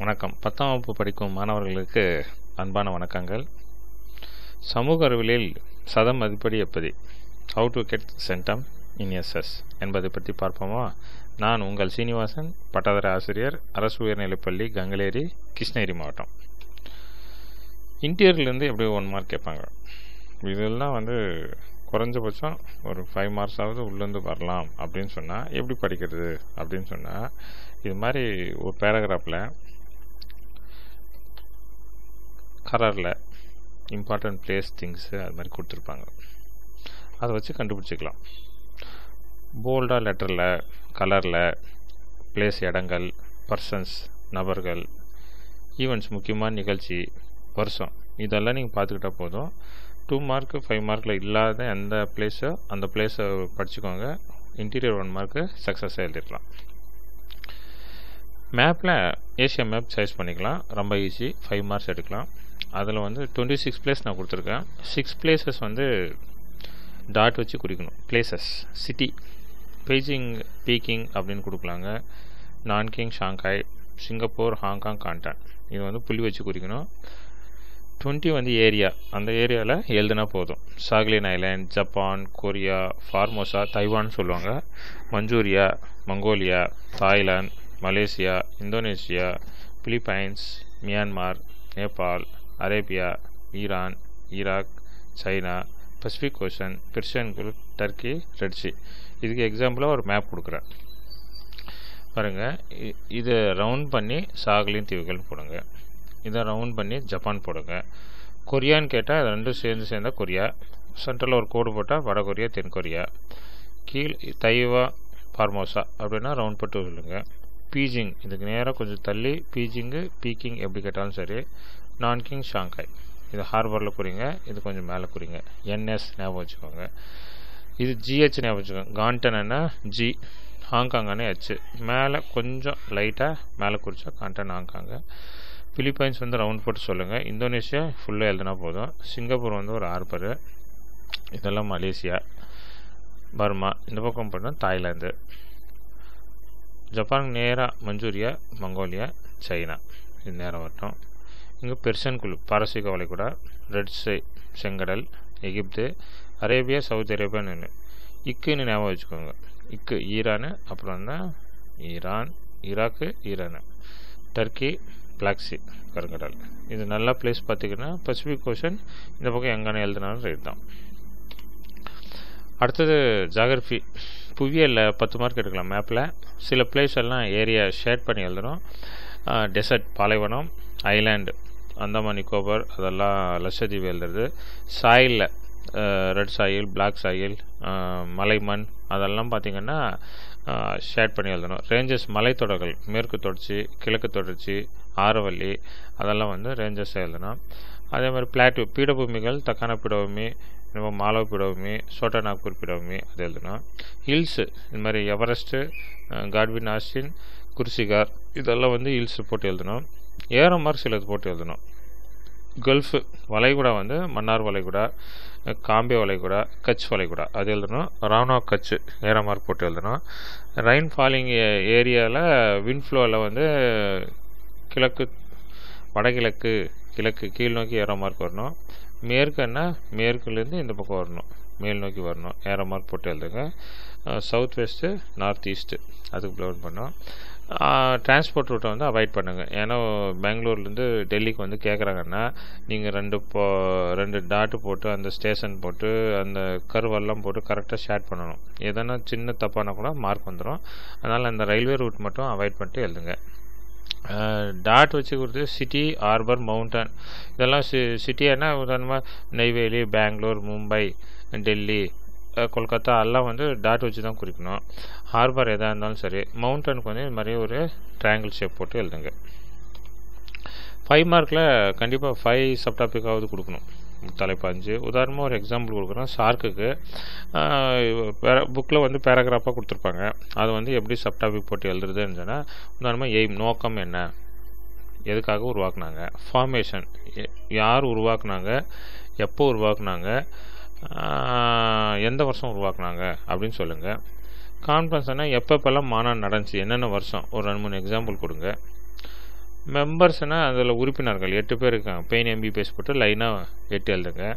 வணக்கம். பத்தாம் வகுப்பு படிக்கும் மாணவர்களுக்கு அன்பான வணக்கங்கள். சமூக அறிவியலில் சத மதிப்படி எப்படி? How to get centum in SS என்பதை பற்றி பார்ப்போமா? நான் உங்கள் சீனிவாசன் பட்டதார ஆசிரியர் அரசு உயர்நிலைப்பள்ளி கங்கலேரி கிருஷ்ணகிரி மாவட்டம். இன்டீரியர்லேருந்து எப்படி ஒன் மார்க் கேட்பாங்க. இதெல்லாம் வந்து குறைஞ்சபட்சம் ஒரு ஃபைவ் மார்க்ஸாவது உள்ளேருந்து வரலாம் அப்படின்னு சொன்னால் எப்படி படிக்கிறது அப்படின்னு சொன்னால் இது மாதிரி ஒரு பேராகிராஃபில் கரரில் இம்பார்ட்டன்ட் பிளேஸ் திங்ஸு அது மாதிரி கொடுத்துருப்பாங்க. அதை வச்சு கண்டுபிடிச்சிக்கலாம். போல்டாக லெட்டரில் கலரில் பிளேஸ் இடங்கள் பர்சன்ஸ் நபர்கள் ஈவெண்ட்ஸ் முக்கியமான நிகழ்ச்சி வருஷம். இதெல்லாம் நீங்கள் பார்த்துக்கிட்டா போதும். டூ மார்க்கு ஃபைவ் மார்க்கில் இல்லாத எந்த பிளேஸோ அந்த பிளேஸை படிச்சுக்கோங்க. இன்டீரியர் ஒன் மார்க்கு சக்ஸஸாக எழுதிடலாம் மேப்பில் ஏஷியா மேப் சைஸ் பண்ணிக்கலாம். ரொம்ப ஈஸி ஃபைவ் மார்க்ஸ் எடுக்கலாம். அதில் வந்து டுவெண்ட்டி சிக்ஸ் பிளேஸ் நான் கொடுத்துருக்கேன். சிக்ஸ் பிளேசஸ் வந்து டாட் வச்சு குறிக்கணும். பிளேசஸ் சிட்டி பெய்ஜிங் பீக்கிங் அப்படின்னு கொடுக்கலாங்க. Nanking Shanghai Singapore Hong Kong Canton இது வந்து புள்ளி வச்சு குறிக்கணும். டுவெண்ட்டி வந்து ஏரியா அந்த ஏரியாவில் எழுதுனா போதும். Sakhalin island Japan Korea Formosa Taiwan சொல்லுவாங்க. Manchuria Mongolia Thailand Malaysia Indonesia Philippines Myanmar Nepal Arabia Iran Iraq China Pacific Ocean Persian Gulf Turkey Red Sea இதுக்கு எக்ஸாம்பிளாக ஒரு மேப் கொடுக்குறேன். பாருங்கள் இதை ரவுண்ட் பண்ணி சாகலின் தீவுகள் போடுங்க. இதை ரவுண்ட் பண்ணி ஜப்பான் போடுங்க. கொரியான்னு கேட்டால் அது ரெண்டும் சேர்ந்து சேர்ந்தால் கொரியா. சென்ட்ரலில் ஒரு கோடு போட்டால் வட கொரியா தென் கொரியா. கீழ் தைவா ஃபார்மோசா அப்படின்னா ரவுண்ட் பட்டு சொல்லுங்கள் பீஜிங் இதுக்கு நேராக கொஞ்சம் தள்ளி பீஜிங்கு பீக்கிங் எப்படி கேட்டாலும் சரி நான்கிங் ஷாங்காய் இது ஹார்பரில் குறிங்க இது கொஞ்சம் மேலே குறிங்க. என்எஸ் ஞாபகம் வச்சுக்கோங்க. இது ஜிஹெச் ஞாபகம் வச்சுக்கோங்க. கான்டன்னா ஜி ஹாங்காங்கானே ஹெச் மேலே கொஞ்சம் லைட்டாக மேலே குறித்தா காண்டன் ஹாங்காங்க. பிலிப்பைன்ஸ் வந்து ரவுண்ட் போட்டு சொல்லுங்கள் இந்தோனேஷியா ஃபுல்லாக எழுதுனா போதும். சிங்கப்பூர் வந்து ஒரு ஹார்பரு இதெல்லாம் மலேசியா பர்மா இந்த பக்கம் போனால் தாய்லாந்து. ஜப்பான் நேராக மஞ்சூரியா மங்கோலியா சைனா. இது நேரம் வரட்டும். இங்கே பெர்சன் குழு பாரசீக வளைகுடா ரெட்ஸை செங்கடல் எகிப்து அரேபியா சவுதி நின்று இக்குன்னு ஞாபகம் வச்சுக்கோங்க. இக்கு ஈரானு அப்புறம் தான் Iran Iraq Iran. Turkey Black Sea கருங்கடல். இது நல்ல பிளேஸ் பார்த்திங்கன்னா பசிபிக் ஓஷன் இந்த பக்கம் எங்கன்னு எழுதினாலும் ரைட் தான். அடுத்தது ஜாகிரஃபி புவியலில் பத்து மார்க் எடுக்கலாம் மேப்பில் சில பிளேஸ் எல்லாம் ஏரியா ஷேர் பண்ணி எழுதணும் டெசர்ட் பாலைவனம் ஐலாண்டு அந்தமான் நிக்கோபர் அதெல்லாம் லட்சத்தீவு எழுதுறது. சாயிலில் ரெட் சாயில் பிளாக் சாயில் மலைமண் அதெல்லாம் பார்த்திங்கன்னா ஷேட் பண்ணி எழுதணும். ரேஞ்சஸ் மலைத்தொடர்கள் மேற்கு தொடர்ச்சி கிழக்கு தொடர்ச்சி ஆரவல்லி அதெல்லாம் வந்து ரேஞ்சஸ் எழுதணும். அதே மாதிரி பிளாட்டு பீடபூமிகள் தக்கான பீடபூமி இன்னும் மாலவ பீடபூமி சோட்டா நாக்பூர் பீடபூமி அது எழுதணும். ஹில்ஸு இந்த மாதிரி எவரெஸ்ட்டு காட்வின் ஆஸ்டின் குர்சிகார் இதெல்லாம் வந்து ஹில்ஸ் போட்டு எழுதணும். ஏரோ மார்க்ஸ் சிலது போட்டு எழுதணும். கல்ஃபு வளைகுடா வந்து மன்னார் வளைகுடா காம்பே வளைகுடா கட்ச் வளைகுடா. அது எழுதணும். ராணா கட்ச் ஏற மார்க் போட்டு எழுதணும். ரெயின் ஃபாலிங் ஏரியாவில் வின்ஃப்ளோவில் வந்து கிழக்கு வடகிழக்கு கிழக்கு கீழ் நோக்கி ஏற மார்க் வரணும். மேற்குன்னா மேற்குலேருந்து இந்த பக்கம் வரணும். மேல் நோக்கி வரணும். ஏற மார்க் போட்டு எழுதுங்க. சவுத் வெஸ்ட்டு நார்த் ஈஸ்ட்டு அதுக்கு ப்ளவுன் பண்ணோம் டிரான்ஸ்போர்ட் ரூட்டை வந்து அவாய்ட் பண்ணுங்கள் ஏன்னா பெங்களூர்லேருந்து டெல்லிக்கு வந்து கேட்குறாங்கன்னா நீங்கள் ரெண்டு போ ரெண்டு டாட்டு போட்டு அந்த ஸ்டேஷன் போட்டு அந்த கருவெல்லாம் போட்டு கரெக்டாக ஷேர் பண்ணணும். எதனா சின்ன தப்பானா கூட மார்க் வந்துடும் அதனால் அந்த ரயில்வே ரூட் மட்டும் அவாய்ட் பண்ணிட்டு எழுதுங்க. டாட் வச்சு கொடுத்து சிட்டி ஹார்பர் மவுண்டன் இதெல்லாம் சி சிட்டியானா உதாரணமாக நெய்வேலி பெங்களூர் மும்பை டெல்லி கொல்கத்தா எல்லாம் வந்து டாட் வச்சு தான் குறிக்கணும். ஹார்பர் எதாக இருந்தாலும் சரி மவுண்டனுக்கு வந்து இது மாதிரி ஒரு ட்ரையாங்கிள் ஷேப் போட்டு எழுதுங்க. ஃபைவ் மார்க்கில் கண்டிப்பாக ஃபைவ் சப்டாபிக்காவது கொடுக்கணும். தலைப்பு அஞ்சு. உதாரணமாக ஒரு எக்ஸாம்பிள் கொடுக்குறோம். ஷார்க்குக்கு புக்கில் வந்து பேராகிராஃபாக கொடுத்துருப்பாங்க. அது வந்து எப்படி சப்டாபிக் போட்டு எழுதுறதுன்னு சொன்னால் உதாரணமாக எய்ம் நோக்கம் என்ன? எதுக்காக உருவாக்குனாங்க? ஃபார்மேஷன் யார் உருவாக்குனாங்க? எப்போ உருவாக்குனாங்க? எந்த வருஷம் உருவாக்குனாங்க அப்படின்னு சொல்லுங்கள் கான்ஃபரன்ஸ்னால் எப்பப்பெல்லாம் மாநாடு நடந்துச்சு என்னென்ன வருஷம்? ஒரு ரெண்டு மூணு எக்ஸாம்பிள் கொடுங்க. மெம்பர்ஸ்னால் அதில் உறுப்பினர்கள் எட்டு பேர் இருக்காங்க. பெயின் எம்பிபிஎஸ் போட்டு லைனாக எட்டு எழுதுங்க.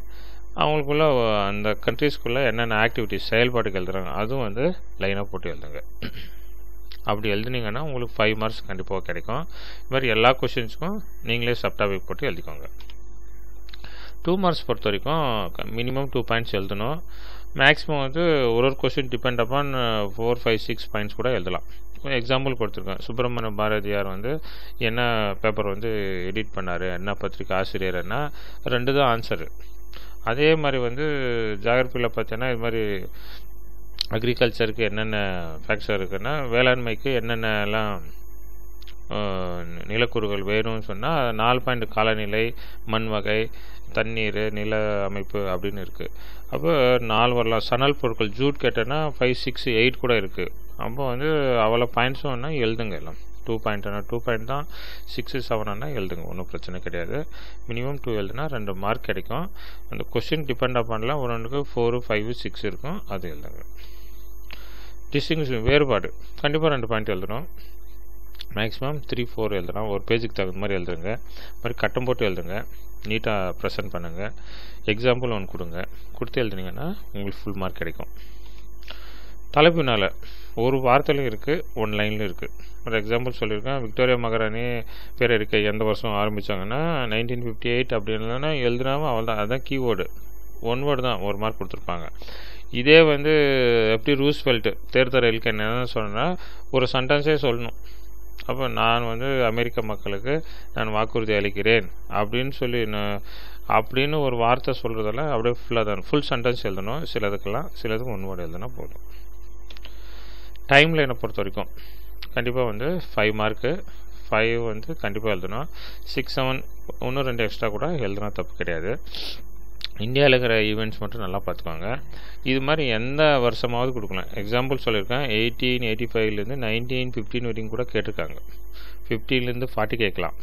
அவங்களுக்குள்ள அந்த கண்ட்ரீஸ்க்குள்ளே என்னென்ன ஆக்டிவிட்டிஸ் செயல்பாடுகள் எழுதுறாங்க அதுவும் வந்து லைனாக போட்டு எழுதுங்க. அப்படி எழுதுனீங்கன்னா உங்களுக்கு ஃபைவ் மார்க்ஸ் கண்டிப்பாக கிடைக்கும். இது மாதிரி எல்லா கொஷின்ஸ்க்கும் நீங்களே சப்டாபிக் போட்டு எழுதிக்கோங்க. டூ மார்க்ஸ் பொறுத்த வரைக்கும் மினிமம் டூ பாயிண்ட்ஸ் எழுதணும். மேக்ஸிமம் வந்து ஒரு ஒரு question depend upon four five six points கூட எழுதலாம். எக்ஸாம்பிள் கொடுத்துருக்கேன். சுப்பிரமணிய பாரதியார் வந்து என்ன பேப்பர் வந்து எடிட் பண்ணார்? என்ன பத்திரிக்கை ஆசிரியர்னா ரெண்டு தான் ஆன்சரு அதே மாதிரி வந்து ஜாகிரபியில் பார்த்தீங்கன்னா இது மாதிரி அக்ரிகல்ச்சருக்கு என்னென்ன ஃபேக்டர் இருக்குன்னா வேளாண்மைக்கு என்னென்னலாம் நிலக்கூறுகள் வேணும்னு சொன்னால் நாலு பாயிண்ட் காலநிலை மண் வகை தண்ணீர் நில அமைப்பு அப்படின்னு இருக்குது அப்போ நாலு வரலாம். சணல் பொருட்கள் ஜூட் கேட்டேன்னா ஃபைவ் சிக்ஸ் எயிட் கூட இருக்குது அப்போ வந்து அவ்வளோ பாயிண்ட்ஸும் எழுதுங்க எல்லாம். டூ பாயிண்ட்னா டூ பாயிண்ட் தான். சிக்ஸு செவனா எழுதுங்க. ஒன்றும் பிரச்சனை கிடையாது. மினிமம் டூ எழுதுனா ரெண்டு மார்க் கிடைக்கும். அந்த கொஷின் டிபெண்ட் பண்ணலாம் ஒரு ஒன்றுக்கு ஃபோரு ஃபைவ் சிக்ஸ் இருக்கும். அது எழுதுங்க. டிஸ்டிங்ஷன் வேறுபாடு. கண்டிப்பாக ரெண்டு பாயிண்ட் எழுதணும். மேக்ஸிமம் த்ரீ ஃபோர் எழுதுனா ஒரு பேஜுக்கு தகுந்த மாதிரி எழுதுங்க. மாதிரி கட்டம் போட்டு எழுதுங்க. நீட்டாக ப்ரெசென்ட் பண்ணுங்கள் எக்ஸாம்பிள் ஒன்று கொடுங்க. கொடுத்து எழுதுனீங்கன்னா உங்களுக்கு ஃபுல் மார்க் கிடைக்கும். தலைப்பினால் ஒரு வார்த்தையிலும் இருக்குது ஒன் லைன்லையும் இருக்குது ஒரு எக்ஸாம்பிள் சொல்லியிருக்கேன். விக்டோரியா மகாராணி பேர் இருக்க. எந்த வருஷம் ஆரம்பித்தாங்கன்னா நைன்டீன் ஃபிஃப்டி எயிட் அப்படின்னா எழுதுனாமல் அவள் தான் அதுதான் கீவேர்டு ஒன் வேர்டு தான் ஒரு மார்க் கொடுத்துருப்பாங்க. இதே வந்து எப்படி ரூஸ்வெல்ட்டு தேர்தரையிலுக்கு என்னென்னு சொன்னால் ஒரு சென்டென்ஸே சொல்லணும். அப்போ நான் வந்து அமெரிக்க மக்களுக்கு நான் வாக்குறுதி அளிக்கிறேன் அப்படின்னு சொல்லி நான் அப்படின்னு ஒரு வார்த்தை சொல்கிறதெல்லாம் அப்படியே ஃபுல்லாக தான் ஃபுல் சென்டென்ஸ் எழுதணும். சிலதுக்கெல்லாம் சிலதுக்கு முன்வாடு எழுதுனா போதும். டைம் லைனை பொறுத்த வரைக்கும் கண்டிப்பாக வந்து ஃபைவ் மார்க்கு ஃபைவ் வந்து கண்டிப்பாக எழுதணும். சிக்ஸ் செவன் ஒன்று ரெண்டு எக்ஸ்ட்ரா கூட எழுதுனா தப்பு கிடையாது. இந்தியாவில் இருக்கிற ஈவெண்ட்ஸ் மட்டும் நல்லா பார்த்துக்குவாங்க. இது மாதிரி எந்த வருஷமாவது கொடுக்கலாம். எக்ஸாம்பிள் சொல்லியிருக்கேன். எயிட்டீன் எயிட்டி ஃபைவ்லேருந்து நைன்டீன் ஃபிஃப்டின் வரைக்கும் கூட கேட்டிருக்காங்க. ஃபிஃப்டிலேருந்து ஃபார்ட்டி கேட்கலாம்.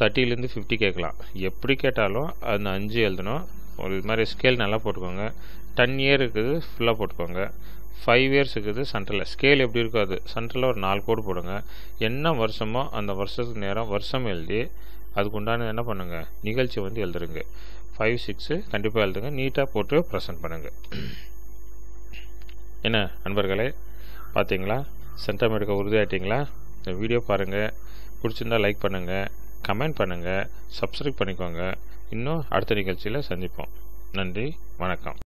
தேர்ட்டிலேருந்து ஃபிஃப்டி கேட்கலாம். எப்படி கேட்டாலும் அந்த அஞ்சு எழுதணும். ஒரு இது மாதிரி ஸ்கேல் நல்லா போட்டுக்கோங்க. டென் இயர் இருக்குது ஃபுல்லாக போட்டுக்கோங்க. ஃபைவ் இயர்ஸ் இருக்குது சென்ட்ரலில் ஸ்கேல் எப்படி இருக்கோ அது. சென்ட்ரலில் ஒரு நாலு கோடு போடுங்க. என்ன வருஷமோ அந்த வருஷத்துக்கு நேரம் வருஷம் எழுதி அதுக்கு உண்டான என்ன பண்ணுங்கள் நிகழ்ச்சி வந்து எழுதுருங்க ஃபைவ் சிக்ஸு கண்டிப்பாக எழுதுங்க. நீட்டாக போட்டு ப்ரெசென்ட் பண்ணுங்கள் என்ன நண்பர்களே? பார்த்தீங்களா சென்டம் எடுக்க உறுதியாயிட்டிங்களா? இந்த வீடியோ பாருங்கள் பிடிச்சிருந்தா லைக் பண்ணுங்கள் கமெண்ட் பண்ணுங்கள் சப்ஸ்கிரைப் பண்ணிக்கோங்க. இன்னும் அடுத்த நிகழ்ச்சியில் சந்திப்போம். நன்றி. வணக்கம்.